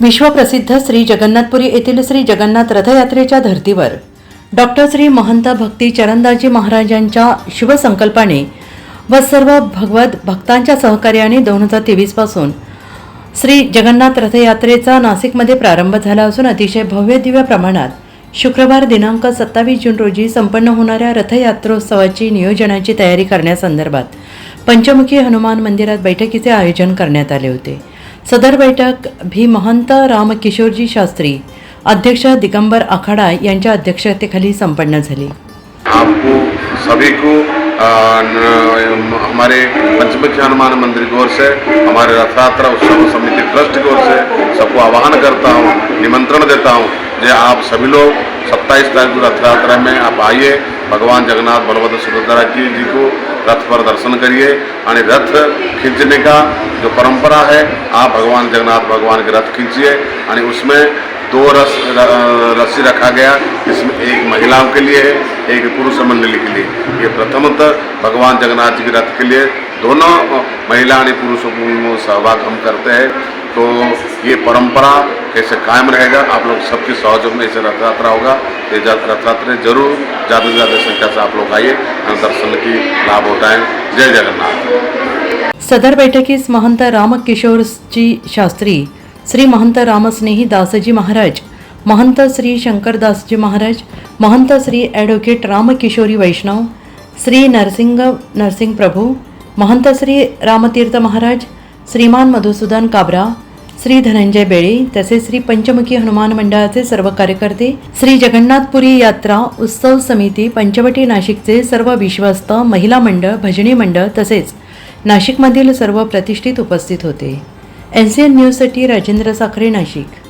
विश्वप्रसिद्ध श्री जगन्नाथपुरी येथील श्री जगन्नाथ रथयात्रेच्या धर्तीवर डॉक्टर श्री महंत भक्ती चरणदाजी महाराजांच्या शिवसंकल्पाने व सर्व भगवत भक्तांच्या सहकार्याने दोन हजार तेवीसपासून श्री जगन्नाथ रथयात्रेचा नाशिकमध्ये प्रारंभ झाला असून अतिशय भव्य दिव्य प्रमाणात शुक्रवार दिनांक सत्तावीस जून रोजी संपन्न होणाऱ्या रथयात्रोत्सवाची नियोजनाची तयारी करण्यासंदर्भात पंचमुखी हनुमान मंदिरात बैठकीचे आयोजन करण्यात आले होते. सदर बैठक भी महंत रामकिशोरजी शास्त्री अध्यक्ष दिगंबर आखाडा यांच्या अध्यक्षतेखाली संपन्न झाली. आपको सभी को न- हमारे पंचमुखी हनुमान मंदिर की ओर से हमारे रथयात्रा उत्सव समिति ट्रस्ट की ओर से सबको आह्वान करता हूँ निमंत्रण देता हूँ जे आप सभी लोग सत्ताईस तारीख को रथ यात्रा में आप आइए भगवान जगन्नाथ बलभद्र सुभद्रा जी जी को रथ पर दर्शन करिए। आणि रथ खींचने का जो परंपरा है, आप भगवान जगन्नाथ भगवान के रथ खींचिए। आणि उसमें दो रस रस्सी रखा गया इसमें एक महिलाओं के लिए है, एक पुरुष मंडली के लिए। ये प्रथमतः भगवान जगन्नाथ जी के रथ के लिए दोनों महिला और पुरुषों को सहभाग हम करते हैं। तो ये परंपरा कैसे कायम रहेगा, आप लोग सबके सहयोग में इसे रथ यात्रा होगा। ये जा- रथ ज़रूर ज़्यादा से ज़्यादा संख्या से आप लोग आइए दर्शन की लाभ उठाएँ। जय जगन्नाथ। सदर बैठकीस महंत रामकिशोरजी शास्त्री, श्री महंत रामस्नेही दासजी महाराज, महंत श्री शंकर शंकरदासजी महाराज, महंत श्री ॲडव्होकेट रामकिशोरी वैष्णव, श्री नरसिंग नरसिंग प्रभू, महंत श्री रामतीर्थ महाराज, श्रीमान मधुसूदन काबरा श्री धनंजय बेळे तसेच श्री पंचमुखी हनुमान मंडळाचे सर्व कार्यकर्ते श्री जगन्नाथपुरी यात्रा उत्सव समिती पंचवटी नाशिकचे सर्व विश्वस्त महिला मंडळ भजनी मंडळ तसेच नाशिकमधील सर्व प्रतिष्ठित उपस्थित होते. एन सी एन न्यूजसाठी राजेंद्र साखरे नाशिक.